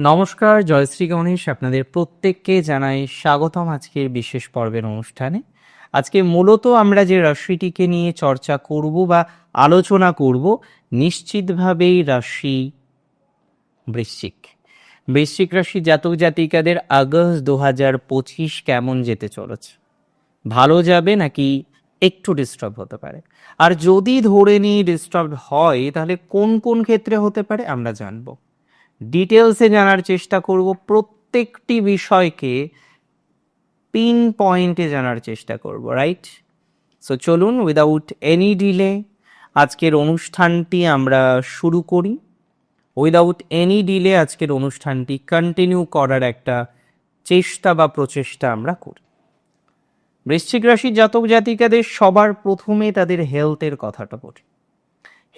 নমস্কার জয়শ্রী গণেশ আপনাদের প্রত্যেককে জানাই স্বাগতম আজকের বিশেষ পর্বের অনুষ্ঠানে। আজকে মূলত আমরা যে রাশিটিকে নিয়ে চর্চা করব বা আলোচনা করব, নিশ্চিতভাবেই রাশি বৃশ্চিক। বৃশ্চিক রাশি জাতক জাতিকাদের আগস্ট দু হাজার পঁচিশ কেমন যেতে চলেছে? ভালো যাবে নাকি একটু ডিস্টার্ব হতে পারে? আর যদি ধরে নিই ডিস্টার্ব হয়, তাহলে কোন কোন ক্ষেত্রে হতে পারে আমরা জানব। ডিটেলসে জানার চেষ্টা করব প্রত্যেকটি বিষয়কে, পিন পয়েন্টে জানার চেষ্টা করব রাইট সো চলুন উইদাউট এনি ডিলে আজকের অনুষ্ঠানটি আমরা শুরু করি। উইদাউট এনি ডিলে আজকের অনুষ্ঠানটি কন্টিনিউ করার একটা চেষ্টা বা প্রচেষ্টা আমরা করি। বৃশ্চিক রাশির জাতক জাতিকাদের সবার প্রথমে তাদের হেলথের কথাটা বলি।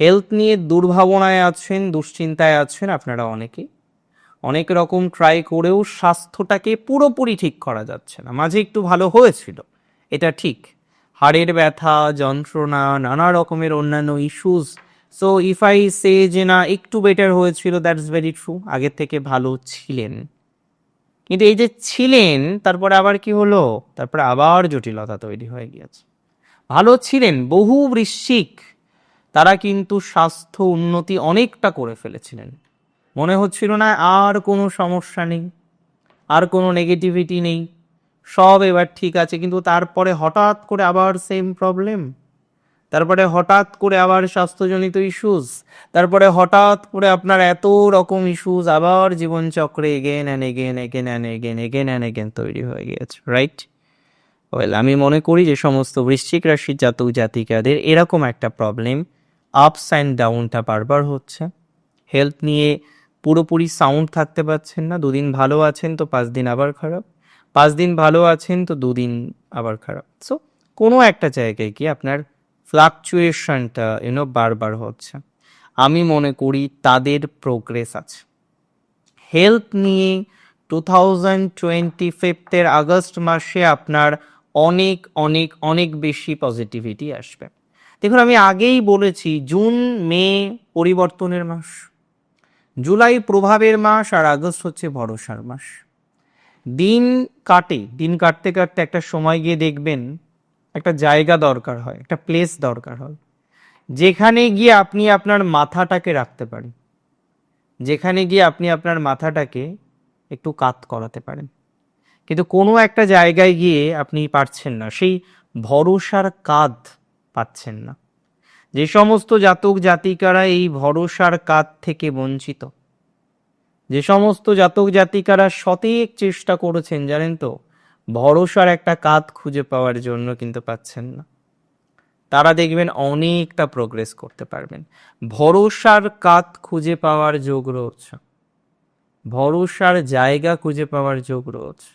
হেলথ নিয়ে দুর্ভাবনায় আছেন, দুশ্চিন্তায় আছেন আপনারা অনেকেই। অনেক রকম ট্রাই করেও স্বাস্থ্যটাকে পুরোপুরি ঠিক করা যাচ্ছে না। মাঝে একটু ভালো হয়েছিল, এটা ঠিক। হাড়ের ব্যথা, যন্ত্রণা, নানা রকমের অন্যান্য issues so if I say যে না, একটু বেটার হয়েছিল দ্যাটস ভেরি ট্রু আগের থেকে ভালো ছিলেন। কিন্তু এই যে ছিলেন, তারপরে আবার কি হলো? তারপরে আবার জটিলতা তৈরি হয়ে গিয়েছে। ভালো ছিলেন বহু বৃশ্চিক তারা কিন্তু স্বাস্থ্য উন্নতি অনেকটা করে ফেলেছিলেন। মনে হচ্ছিল না আর কোনো সমস্যা নেই, আর কোনো নেগেটিভিটি নেই। সব এবার ঠিক আছে, কিন্তু তারপরে হঠাৎ করে আবার সেম প্রবলেম তারপরে হঠাৎ করে আবার স্বাস্থ্যজনিত ইস্যুস তারপরে হঠাৎ করে আপনার এত রকম ইস্যুস আবার জীবনচক্রে again and again again and again again and again তৈরি হয়ে গিয়েছে রাইট ওয়েল আমি মনে করি যে সমস্ত বৃশ্চিক রাশির জাতক জাতিকাদের এরকম একটা প্রবলেম আপস অ্যান্ড ডাউনটা বারবার হচ্ছে। হেলথ নিয়ে পুরোপুরি সাউন্ড থাকতে পারছেন না, দুদিন ভালো আছেন তো পাঁচ দিন আবার খারাপ। পাঁচ দিন ভালো আছেন তো দুদিন আবার খারাপ। সো কোনো একটা জায়গায় কি আপনার ফ্লাকচুয়েশনটা ইউনো বারবার হচ্ছে। আমি মনে করি তাদের প্রোগ্রেস আছে। হেলথ নিয়ে টু থাউজেন্ড টোয়েন্টি ফিফথের আগস্ট মাসে আপনার অনেক অনেক অনেক বেশি পজিটিভিটি আসবে। দেখুন, আমি আগেই বলেছি, জুন, মে পরিবর্তনের মাস। জুলাই প্রভাবের মাস আর আগস্ট হচ্ছে ভরসার মাস। দিন কাটে, দিন কাটতে কাটতে একটা সময় গিয়ে দেখবেন একটা জায়গা দরকার হয়, একটা প্লেস দরকার হয়। যেখানে গিয়ে আপনি আপনার মাথাটাকে রাখতে পারেন। যেখানে গিয়ে আপনি আপনার মাথাটাকে একটু কাত করাতে পারেন। কিন্তু কোনো একটা জায়গায় গিয়ে আপনি পারছেন না। সেই ভরসার কাঁধ পাচ্ছেন না। যে সমস্ত জাতক জাতিকারা এই ভরসার কাঁধ থেকে বঞ্চিত, যে সমস্ত জাতক জাতিকারা সতেক চেষ্টা করেছেন, জানেন তো, ভরসার একটা কাঁধ খুঁজে পাওয়ার জন্য কিন্তু পাচ্ছেন না। তারা দেখবেন অনেকটা প্রোগ্রেস করতে পারবেন। ভরসার কাঁধ খুঁজে পাওয়ার যোগ রয়েছে। ভরসার জায়গা খুঁজে পাওয়ার যোগ রয়েছে।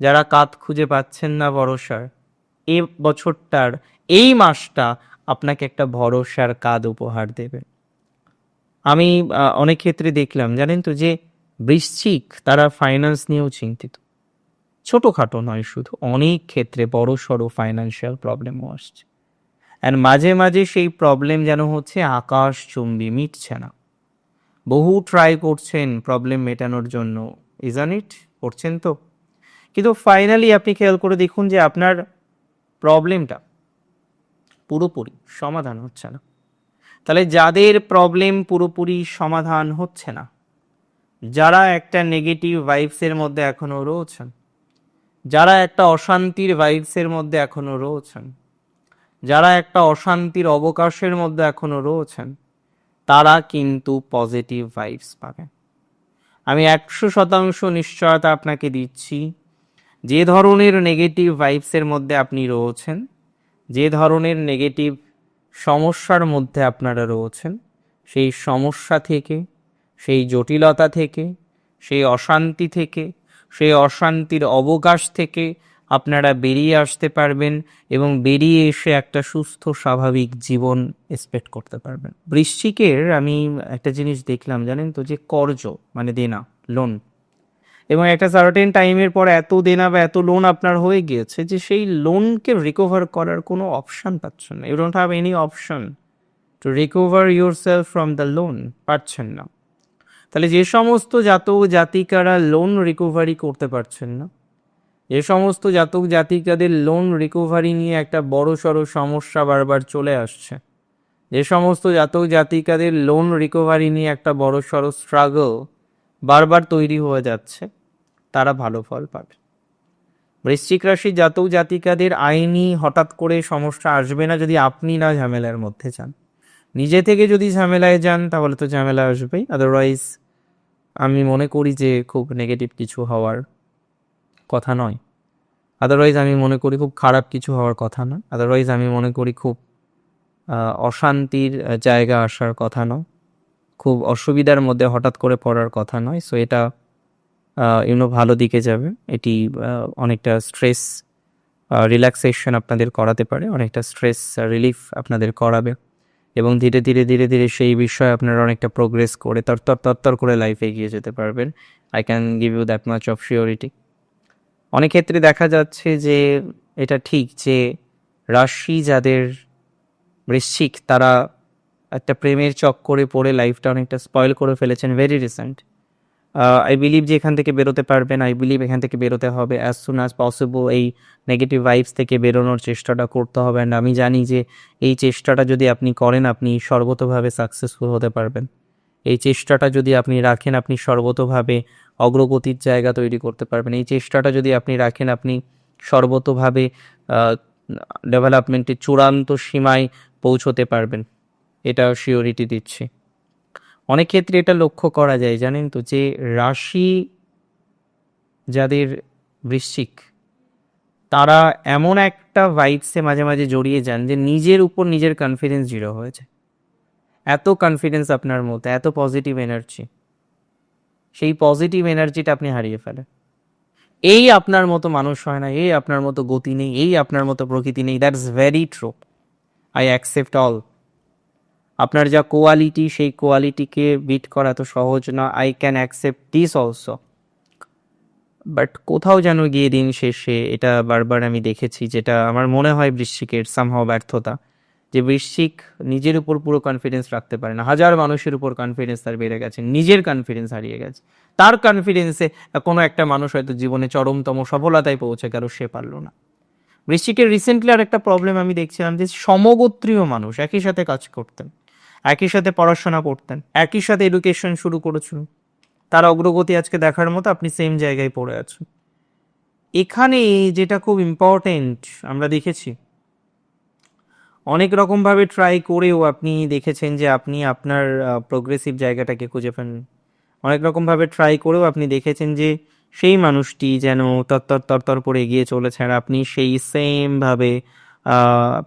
যারা কাঁধ খুঁজে পাচ্ছেন না ভরসার, এ বছরটার এই মাসটা আপনাকে একটা ভরসার কাঁধ উপহার দেবে। আমি অনেক ক্ষেত্রে দেখলাম, জানেন তো, যে বৃশ্চিক তারা ফাইন্যান্স নিয়েও চিন্তিত। ছোটোখাটো নয় শুধু, অনেক ক্ষেত্রে বড় সড়ো ফাইন্যান্সিয়াল প্রবলেমও আসছে। অ্যান্ড মাঝে মাঝে সেই প্রবলেম যেন হচ্ছে আকাশ চুম্বি, মিটছে না। বহু ট্রাই করছেন প্রবলেম মেটানোর জন্য ইজান ইট করছেন তো। কিন্তু ফাইনালি আপনি খেয়াল করে দেখুন যে আপনার প্রবলেমটা পুরোপুরি সমাধান হচ্ছে না। তাহলে যাদের প্রবলেম পুরোপুরি সমাধান হচ্ছে না, যারা একটা নেগেটিভ ভাইবসের মধ্যে এখনও রয়েছেন, যারা একটা অশান্তির ভাইবসের মধ্যে এখনও রয়েছেন, যারা একটা অশান্তির অবকাশের মধ্যে এখনও রয়েছেন, তারা কিন্তু পজিটিভ ভাইবস পাবে আমি একশো শতাংশ নিশ্চয়তা আপনাকে দিচ্ছি, যে ধরনের নেগেটিভ ভাইবসের মধ্যে আপনি রয়েছেন যে ধরনের নেগেটিভ সমস্যার মধ্যে আপনারা রয়েছেন, সেই সমস্যা থেকে, সেই জটিলতা থেকে, সেই অশান্তি থেকে, সেই অশান্তির অবকাশ থেকে আপনারা বেরিয়ে আসতে পারবেন এবং বেরিয়ে এসে একটা সুস্থ, স্বাভাবিক জীবন এক্সপেক্ট করতে পারবেন। বৃশ্চিকের আমি একটা জিনিস দেখলাম, জানেন তো? যে কর্জ মানে দেনা লোন এবং একটা সার্টেন টাইমের পর এত দেনা বা এত লোন আপনার হয়ে গিয়েছে যে সেই লোনকে রিকভার করার কোনো অপশন পাচ্ছেন না। You don't have any option to recover yourself from the loan পাচ্ছেন না। তাহলে যে সমস্ত জাতক জাতিকারা লোন রিকভারি করতে পারছেন না, যে সমস্ত জাতক জাতিকাদের লোন রিকভারি নিয়ে একটা বড় সড়ো সমস্যা বারবার চলে আসছে, যে সমস্ত জাতক জাতিকাদের লোন রিকভারি নিয়ে একটা বড় সড়ো স্ট্রাগল বারবার তৈরি হয়ে যাচ্ছে তারা ভালো ফল পাবে। বৃশ্চিক রাশি জাতক জাতিকাদের আইনি হঠাৎ করে সমস্যা আসবে না যদি আপনি না ঝামেলার মধ্যে যান। নিজে থেকে যদি ঝামেলায় যান তাহলে তো ঝামেলা আসবেই আদারওয়াইজ আমি মনে করি যে খুব নেগেটিভ কিছু হওয়ার কথা নয়। আদারওয়াইজ আমি মনে করি খুব খারাপ কিছু হওয়ার কথা না আদারওয়াইজ আমি মনে করি খুব অশান্তির জায়গা আসার কথা নয়। খুব অসুবিধার মধ্যে হঠাৎ করে পড়ার কথা নয়। সো এটা ইউনো ভালো দিকে যাবে। এটি অনেকটা স্ট্রেস রিল্যাক্সেশন আপনাদের করাতে পারে, অনেকটা স্ট্রেস রিলিফ আপনাদের করাবে। এবং ধীরে ধীরে ধীরে ধীরে সেই বিষয়ে আপনারা অনেকটা প্রোগ্রেস করে তরতর তরতর করে লাইফে এগিয়ে যেতে পারবেন। I can give you that much of surety অনেক ক্ষেত্রে দেখা যাচ্ছে যে, এটা ঠিক যে, রাশি যাদের বৃশ্চিক, তারা একটা প্রেমের চক্করে পড়ে লাইফটা অনেকটা স্পয়েল করে ফেলেছেন ভেরি রিসেন্ট আই বিলিভ যে এখান থেকে বেরোতে পারবেন আই বিলিভ এখান থেকে বেরোতে হবে অ্যাজ সুন অ্যাজ পসিবল এই নেগেটিভ ভাইবস থেকে বেরোনোর চেষ্টাটা করতে হবে অ্যান্ড আমি জানি যে এই চেষ্টাটা যদি আপনি করেন, আপনি সর্বতভাবে সাকসেসফুল হতে পারবেন। এই চেষ্টাটা যদি আপনি রাখেন, আপনি সর্বতভাবে অগ্রগতির জায়গা তৈরি করতে পারবেন। এই চেষ্টাটা যদি আপনি রাখেন, আপনি সর্বতভাবে ডেভেলপমেন্টের চূড়ান্ত সীমায় পৌঁছতে পারবেন। এটা শিওরিটি দিচ্ছি। অনেক ক্ষেত্রে এটা লক্ষ্য করা যায়, জানেন তো, যে রাশি যাদের বৃশ্চিক, তারা এমন একটা ভাইবসে মাঝে মাঝে জড়িয়ে যান যে নিজের উপর নিজের কনফিডেন্স জিরো হয়ে যায়। এত কনফিডেন্স আপনার মধ্যে, এত পজিটিভ এনার্জি সেই পজিটিভ এনার্জিটা আপনি হারিয়ে ফেলেন। এই আপনার মতো মানুষ হয় না, এই আপনার মতো গতি নেই, এই আপনার মতো প্রকৃতি নেই that's very true I accept all আপনার যা কোয়ালিটি সেই কোয়ালিটিকে বিট করা তো সহজ না। I can accept this also but কোথাও যেন গিয়ে দিন শেষে এটা বারবার আমি দেখেছি, যেটা আমার মনে হয় বৃশ্চিকের সামহাও ব্যর্থতা। যে বৃশ্চিক নিজের উপর পুরো কনফিডেন্স রাখতে পারে না। হাজার মানুষের উপর কনফিডেন্স তার বেড়ে গেছে, নিজের কনফিডেন্স হারিয়ে গেছে। তার কনফিডেন্সে কোনো একটা মানুষ হয়তো জীবনে চরমতম সফলতায় পৌঁছে গেল, সে পারল না। বৃশ্চিকের রিসেন্টলি আর একটা প্রবলেম আমি দেখছিলাম যে সমগোত্রীয় মানুষ একই সাথে কাজ করতেন। একই সাথে পড়াশোনা করতেন, একই সাথে এডুকেশন শুরু করেছিল তার অগ্রগতি আজকে দেখার মতো আপনি সেম জায়গায় পড়ে আছেন। এখানে যেটা খুব ইম্পর্টেন্ট আমরা দেখেছি, অনেক রকমভাবে ট্রাই করেও আপনি দেখেছেন যে আপনি আপনার প্রোগ্রেসিভ জায়গাটাকে খুঁজে পান। অনেক রকমভাবে ট্রাই করেও আপনি দেখেছেন যে সেই মানুষটি যেন তত্তর তরতর করে এগিয়ে চলেছে আর আপনি সেই সেমভাবে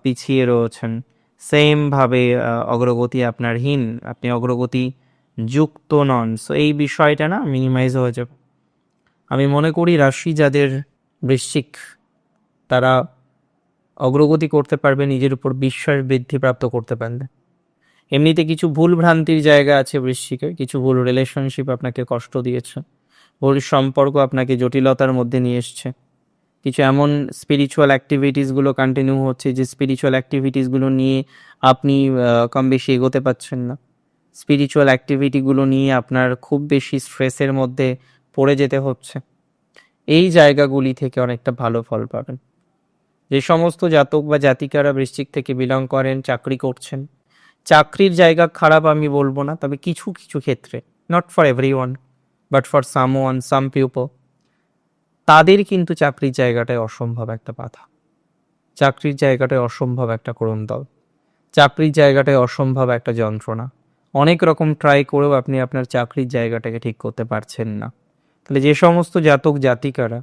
পিছিয়ে রয়েছেন। সেমভাবে অগ্রগতি আপনার হীন আপনি অগ্রগতি যুক্ত নন। সো এই বিষয়টা না মিনিমাইজ হয়ে যাবে। আমি মনে করি রাশি যাদের বৃশ্চিক, তারা অগ্রগতি করতে পারবে, নিজের উপর বিশ্বাস বৃদ্ধি প্রাপ্ত করতে পারলে এমনিতে কিছু ভুল ভ্রান্তির জায়গা আছে বৃশ্চিকে, কিছু ভুল রিলেশনশিপ আপনাকে কষ্ট দিয়েছে, ভুল সম্পর্ক আপনাকে জটিলতার মধ্যে নিয়ে এসছে। কিছু এমন স্পিরিচুয়াল অ্যাক্টিভিটিসগুলো কন্টিনিউ হচ্ছে যে স্পিরিচুয়াল অ্যাক্টিভিটিসগুলো নিয়ে আপনি কম বেশি এগোতে পারছেন না। স্পিরিচুয়াল অ্যাক্টিভিটিগুলো নিয়ে আপনার খুব বেশি স্ট্রেসের মধ্যে পড়ে যেতে হচ্ছে। এই জায়গাগুলি থেকে অনেকটা ভালো ফল পাবেন। যে সমস্ত জাতক বা জাতিকারা বৃশ্চিক থেকে বিলং করেন, চাকরি করছেন, চাকরির জায়গা খারাপ আমি বলব না, তবে কিছু কিছু ক্ষেত্রে not for everyone but for someone some people তাদের কিন্তু চাকরির জায়গাটায় অসম্ভব একটা বাধা। চাকরির জায়গাটায় অসম্ভব একটা করুণদল চাকরির জায়গাটায় অসম্ভব একটা যন্ত্রণা। অনেক রকম ট্রাই করেও আপনি আপনার চাকরির জায়গাটাকে ঠিক করতে পারছেন না। তাহলে যে সমস্ত জাতক জাতিকারা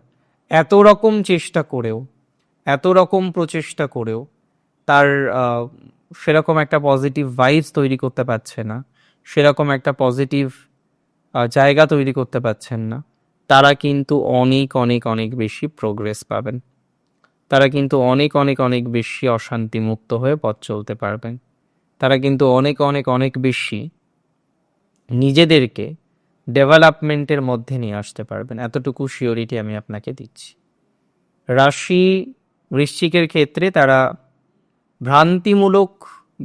এত রকম চেষ্টা করেও, এত রকম প্রচেষ্টা করেও তার সেরকম একটা পজিটিভ ভাইবস তৈরি করতে পারছে না, সেরকম একটা পজিটিভ জায়গা তৈরি করতে পারছেন না। তারা কিন্তু অনেক অনেক অনেক বেশি প্রোগ্রেস পাবেন। তারা কিন্তু অনেক অনেক অনেক বেশি অশান্তি মুক্ত হয়ে পথ চলতে পারবেন। তারা কিন্তু অনেক অনেক অনেক বেশি নিজেদেরকে ডেভেলপমেন্টের মধ্যে নিয়ে আসতে পারবেন। এতটুকু শিওরিটি আমি আপনাকে দিচ্ছি। রাশি বৃশ্চিকের ক্ষেত্রে তারা ভ্রান্তিমূলক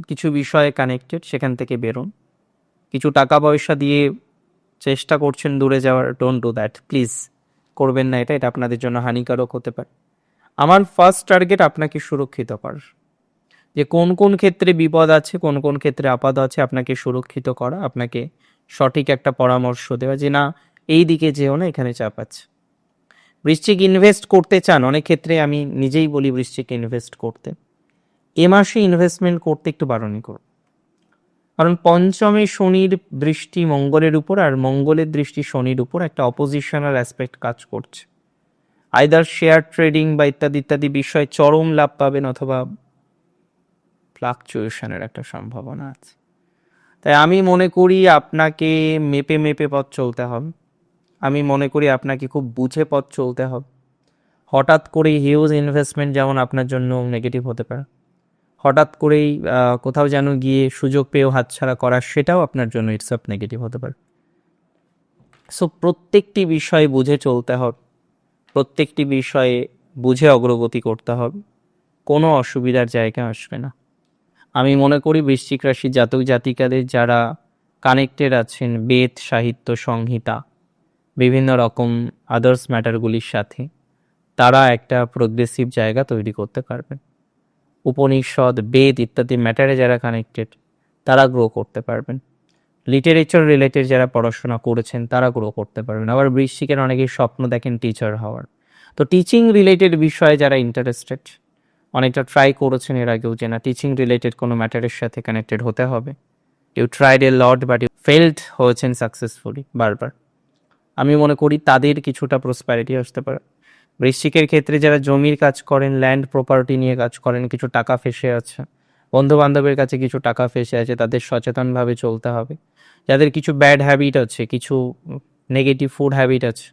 কিছু বিষয়ে কানেক্টেড সেখান থেকে বেরোন। কিছু টাকা পয়সা দিয়ে চেষ্টা করছেন দূরে যাওয়ার ডোন্ট ডু দ্যাট প্লিজ করবেন না এটা এটা আপনাদের জন্য হানিকারক হতে পারে। আমার ফার্স্ট টার্গেট আপনাকে সুরক্ষিত করার। যে কোন কোন ক্ষেত্রে বিপদ আছে, কোন কোন ক্ষেত্রে আপাদ আছে, আপনাকে সুরক্ষিত করা, আপনাকে সঠিক একটা পরামর্শ দেওয়া যে না, এই দিকে যেও না, এখানে চাপ আছে। বৃশ্চিক ইনভেস্ট করতে চান, অনেক ক্ষেত্রে আমি নিজেই বলি বৃশ্চিক ইনভেস্ট করতে। এ মাসে ইনভেস্টমেন্ট করতে একটু বারণই করুন। কারণ পঞ্চমে শনির দৃষ্টি মঙ্গলের উপর আর মঙ্গলের দৃষ্টি শনির উপর একটা অপোজিশনাল অ্যাসপেক্ট কাজ করছে। আইদার শেয়ার ট্রেডিং বা ইত্যাদি ইত্যাদি বিষয়ে চরম লাভ পাবেন অথবা ফ্লাকচুয়েশনের একটা সম্ভাবনা আছে। তাই আমি মনে করি আপনাকে মেপে মেপে পথ চলতে হবে। আমি মনে করি আপনাকে খুব বুঝে পথ চলতে হবে। হঠাৎ করেই হিউজ ইনভেস্টমেন্ট যেমন আপনার জন্য নেগেটিভ হতে পারে। হঠাৎ করেই কোথাও যেন গিয়ে সুযোগ পেয়েও হাতছাড়া করা, সেটাও আপনার জন্য ইটস অফ নেগেটিভ হতে পারে। সো প্রত্যেকটি বিষয়ে বুঝে চলতে হবে। প্রত্যেকটি বিষয়ে বুঝে অগ্রগতি করতে হবে। কোনো অসুবিধার জায়গা আসবে না। আমি মনে করি বৃশ্চিক রাশি জাতক জাতিকাদের যারা কানেক্টেড আছেন, বেদ, সাহিত্য, সংহিতা, বিভিন্ন রকম আদার্স ম্যাটারগুলির সাথে, তারা একটা প্রোগ্রেসিভ জায়গা তৈরি করতে পারবেন। উপনিষদ, বেদ ইত্যাদি ম্যাটারে যারা কানেক্টেড তারা গ্রো করতে পারবেন। লিটারেচার রিলেটেড যারা পড়াশোনা করেছেন, তারা গ্রো করতে পারবেন। আবার বৃশ্চিকের অনেকেই স্বপ্ন দেখেন টিচার হওয়ার। তো টিচিং রিলেটেড বিষয়ে যারা ইন্টারেস্টেড অনেকটা ট্রাই করেছেন এর আগেও যে না টিচিং রিলেটেড কোনো ম্যাটারের সাথে কানেক্টেড হতে হবে। You tried a lot but you failed হয়েছেন সাকসেসফুলি বারবার। আমি মনে করি তাদের কিছুটা প্রসপ্যারিটি আসতে পারে। বৃশ্চিকের ক্ষেত্রে যারা জমির কাজ করেন ল্যান্ড প্রপার্টি নিয়ে কাজ করেন, কিছু টাকা ফেসে আছে। বন্ধু বান্ধবের কাছে কিছু টাকা ফেসে আছে, তাদের সচেতনভাবে চলতে হবে। যাদের কিছু ব্যাড হ্যাবিট আছে, কিছু নেগেটিভ ফুড হ্যাবিট আছে,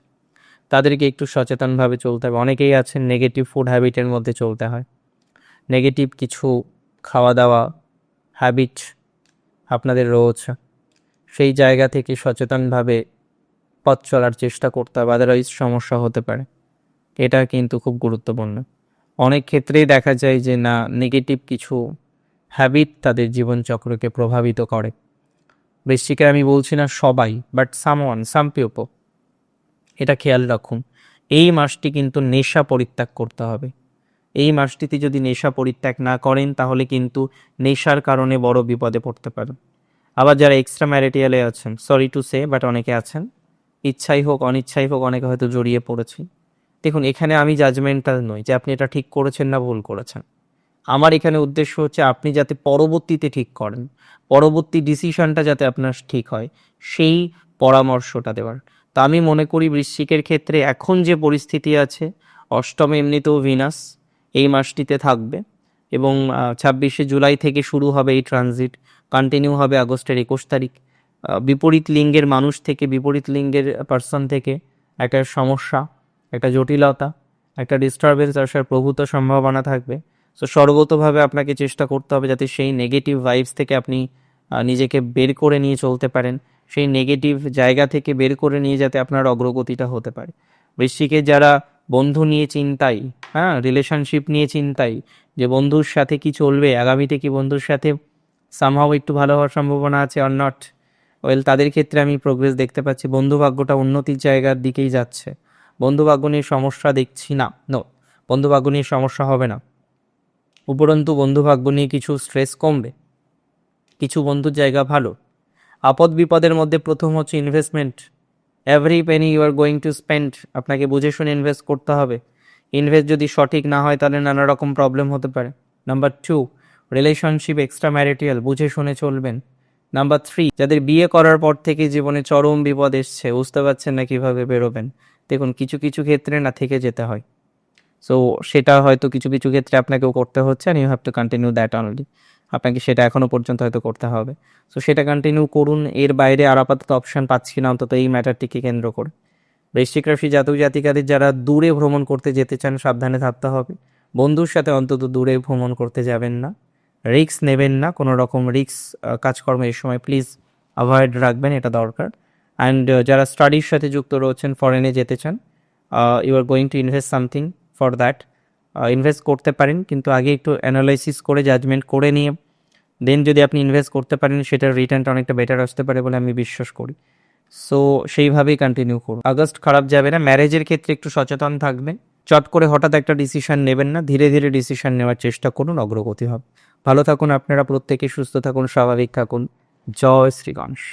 তাদেরকে একটু সচেতনভাবে চলতে হবে। অনেকেই আছেন নেগেটিভ ফুড হ্যাবিটের মধ্যে চলতে হয়। নেগেটিভ কিছু খাওয়া দাওয়া হ্যাবিট আপনাদের রয়েছে। সেই জায়গা থেকে সচেতনভাবে পথ চলার চেষ্টা করতে হবে আদারওয়াইজ সমস্যা হতে পারে। এটা কিন্তু খুব গুরুত্বপূর্ণ। অনেক ক্ষেত্রেই দেখা যায় যে না নেগেটিভ কিছু হ্যাবিট তাদের জীবনচক্রকে প্রভাবিত করে। বৃশ্চিকে আমি বলছি না সবাই বাট সাম ওয়ান সাম পিওপো এটা খেয়াল রাখুন, এই মাসটি কিন্তু নেশা পরিত্যাগ করতে হবে। এই মাসটিতে যদি নেশা পরিত্যাগ না করেন, তাহলে কিন্তু নেশার কারণে বড় বিপদে পড়তে পারেন। আবার যারা এক্সট্রা ম্যারিটিয়ালে আছেন সরি টু সে বাট অনেকে আছেন, ইচ্ছাই হোক, অনিচ্ছাই হোক, অনেকে হয়তো জড়িয়ে পড়েছি দেখুন, এখানে আমি জাজমেন্টাল নই যে আপনি এটা ঠিক করেছেন না ভুল করেছেন। আমার এখানে উদ্দেশ্য হচ্ছে আপনি যাতে পরবর্তীতে ঠিক করেন, পরবর্তী ডিসিশনটা যাতে আপনার ঠিক হয়, সেই পরামর্শটা দেওয়ার। তা আমি মনে করি বৃশ্চিকের ক্ষেত্রে এখন যে পরিস্থিতি আছে, অষ্টমে এমনিতেও ভিনাস এই মাসটিতে থাকবে এবং ছাব্বিশে জুলাই থেকে শুরু হবে এই ট্রানজিট কন্টিনিউ হবে আগস্টের একুশ তারিখ। বিপরীত লিঙ্গের মানুষ থেকে, বিপরীত লিঙ্গের পার্সন থেকে একটা সমস্যা। একটা জটিলতা, একটা ডিস্টারবেন্স আসার প্রভূত সম্ভাবনা থাকবে। সো সর্বতভাবে আপনাকে চেষ্টা করতে হবে যাতে সেই নেগেটিভ ভাইবস থেকে আপনি নিজেকে বের করে নিয়ে চলতে পারেন। সেই নেগেটিভ জায়গা থেকে বের করে নিয়ে যাতে আপনার অগ্রগতিটা হতে পারে। বৃশ্চিকে যারা বন্ধু নিয়ে চিন্তাই হ্যাঁ রিলেশনশিপ নিয়ে চিন্তাই, যে বন্ধুর সাথে কি চলবে, আগামীতে কি বন্ধুর সাথে সামহাও একটু ভালো হওয়ার সম্ভাবনা আছে অর নট ওয়েল তাদের ক্ষেত্রে আমি প্রোগ্রেস দেখতে পাচ্ছি। বন্ধু ভাগ্যটা উন্নতির জায়গার দিকেই যাচ্ছে। বন্ধু ভাগ্য নিয়ে সমস্যা দেখছি না। নো বন্ধু ভাগ্য নিয়ে সমস্যা হবে না। উপরন্তু বন্ধু ভাগ্য নিয়ে কিছু স্ট্রেস কমবে। কিছু বন্ধুর জায়গা ভালো। আপদ বিপদের মধ্যে প্রথম হচ্ছে investment every penny you are going to spend আপনাকে বুঝে শুনে ইনভেস্ট করতে হবে। ইনভেস্ট যদি সঠিক না হয়, তাহলে নানা রকম প্রবলেম হতে পারে। Number two relationship extra marital বুঝে শুনে চলবেন। নাম্বার থ্রি যাদের বিয়ে করার পর থেকে জীবনে চরম বিপদ এসছে, বুঝতে পারছেন না কীভাবে বেরোবেন। দেখুন, কিছু কিছু ক্ষেত্রে না থেকে যেতে হয়। সো সেটা হয়তো কিছু কিছু ক্ষেত্রে আপনাকেও করতে হচ্ছে and you have to continue that only আপনাকে সেটা এখনও পর্যন্ত হয়তো করতে হবে। সো সেটা কন্টিনিউ করুন। এর বাইরে আর আপাতত অপশন পাচ্ছি না, অন্তত এই ম্যাটারটিকে কেন্দ্র করে। বৃশ্চিক রাশি জাতক, জাতিকাদের যারা দূরে ভ্রমণ করতে যেতে চান, সাবধানে থাকতে হবে। বন্ধুর সাথে অন্তত দূরে ভ্রমণ করতে যাবেন না। রিক্স নেবেন না। কোনো রকম রিক্স কাজকর্ম এই সময় প্লিজ অ্যাভয়েড রাখবেন, এটা দরকার। অ্যান্ড যারা স্টাডির সাথে যুক্ত রয়েছেন ফরেনে যেতে চান you are going to invest something for that invest করতে পারেন, কিন্তু আগে একটু অ্যানালাইসিস করে জাজমেন্ট করে নিয়ে। দেন যদি আপনি ইনভেস্ট করতে পারেন, সেটার রিটার্নটা অনেকটা বেটার আসতে পারে বলে আমি বিশ্বাস করি। সো সেইভাবেই কন্টিনিউ করুন। আগস্ট খারাপ যাবে না। ম্যারেজের ক্ষেত্রে একটু সচেতন থাকবেন। চট করে হঠাৎ একটা ডিসিশন নেবেন না। ধীরে ধীরে ডিসিশন নেওয়ার চেষ্টা করুন, অগ্রগতি হবে। ভালো থাকুন আপনারা, প্রত্যেকে সুস্থ থাকুন, স্বাভাবিক থাকুন। জয় শ্রী গণেশ